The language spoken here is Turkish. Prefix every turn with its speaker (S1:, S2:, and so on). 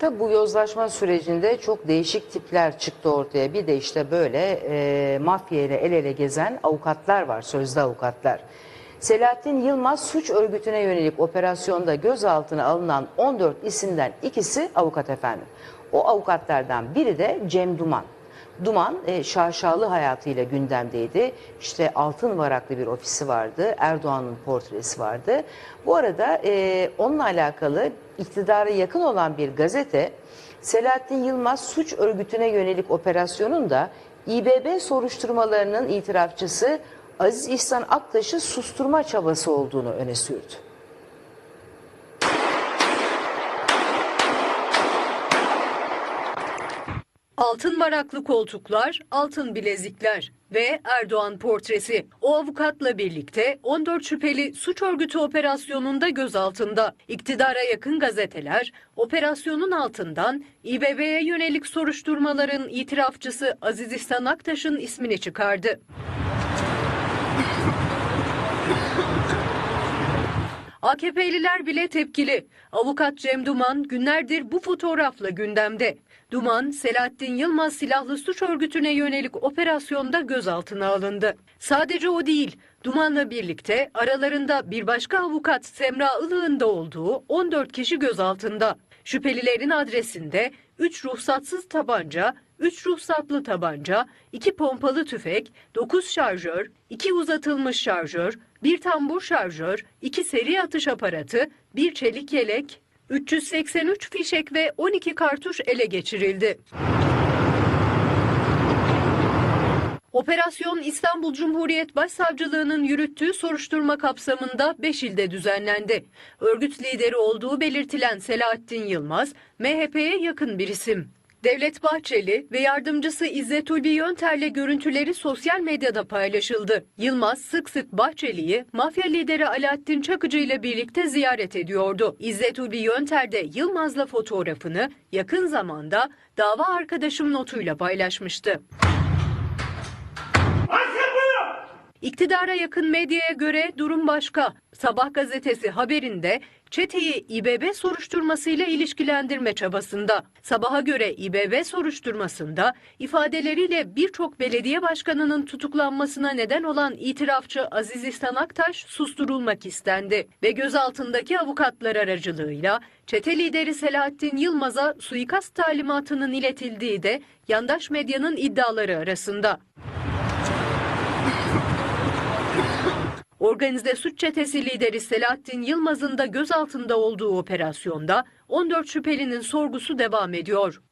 S1: Tabi bu yozlaşma sürecinde çok değişik tipler çıktı ortaya. Bir de işte böyle e, mafya ile el ele gezen avukatlar var, sözde avukatlar. Selahattin Yılmaz suç örgütüne yönelik operasyonda gözaltına alınan 14 isimden ikisi avukat efendim. O avukatlardan biri de Cem Duman. Duman e, şaşalı hayatıyla gündemdeydi. İşte altın varaklı bir ofisi vardı. Erdoğan'ın portresi vardı. Bu arada e, onunla alakalı iktidara yakın olan bir gazete Selahattin Yılmaz suç örgütüne yönelik operasyonun da İBB soruşturmalarının itirafçısı Aziz İhsan Aktaş'ı susturma çabası olduğunu öne sürdü.
S2: Altın varaklı koltuklar, altın bilezikler ve Erdoğan portresi. O avukatla birlikte 14 şüpheli suç örgütü operasyonunda gözaltında. İktidara yakın gazeteler operasyonun altından İBB'ye yönelik soruşturmaların itirafçısı Aziz İhsan Aktaş'ın ismini çıkardı. AKP'liler bile tepkili. Avukat Cem Duman günlerdir bu fotoğrafla gündemde. Duman, Selahattin Yılmaz silahlı suç örgütüne yönelik operasyonda gözaltına alındı. Sadece o değil, Duman'la birlikte aralarında bir başka avukat Semra Ilık'ın da olduğu 14 kişi gözaltında. Şüphelilerin adresinde 3 ruhsatsız tabanca, 3 ruhsatlı tabanca, 2 pompalı tüfek, 9 şarjör, 2 uzatılmış şarjör, 1 tambur şarjör, 2 seri atış aparatı, 1 çelik yelek, 383 fişek ve 12 kartuş ele geçirildi. Operasyon İstanbul Cumhuriyet Başsavcılığı'nın yürüttüğü soruşturma kapsamında 5 ilde düzenlendi. Örgüt lideri olduğu belirtilen Selahattin Yılmaz, MHP'ye yakın bir isim. Devlet Bahçeli ve yardımcısı İzzet Ulvi Yönter'le görüntüleri sosyal medyada paylaşıldı. Yılmaz sık sık Bahçeli'yi mafya lideri Alaaddin Çakıcı ile birlikte ziyaret ediyordu. İzzet Ulvi Yönter de Yılmaz'la fotoğrafını yakın zamanda dava arkadaşım notuyla paylaşmıştı. İktidara yakın medyaya göre durum başka. Sabah gazetesi haberinde çeteyi İBB soruşturmasıyla ilişkilendirme çabasında. Sabaha göre İBB soruşturmasında ifadeleriyle birçok belediye başkanının tutuklanmasına neden olan itirafçı Aziz İhsan Aktaş susturulmak istendi ve gözaltındaki avukatlar aracılığıyla çete lideri Selahattin Yılmaz'a suikast talimatının iletildiği de yandaş medyanın iddiaları arasında. Organize suç çetesi lideri Selahattin Yılmaz'ın da gözaltında olduğu operasyonda 14 şüphelinin sorgusu devam ediyor.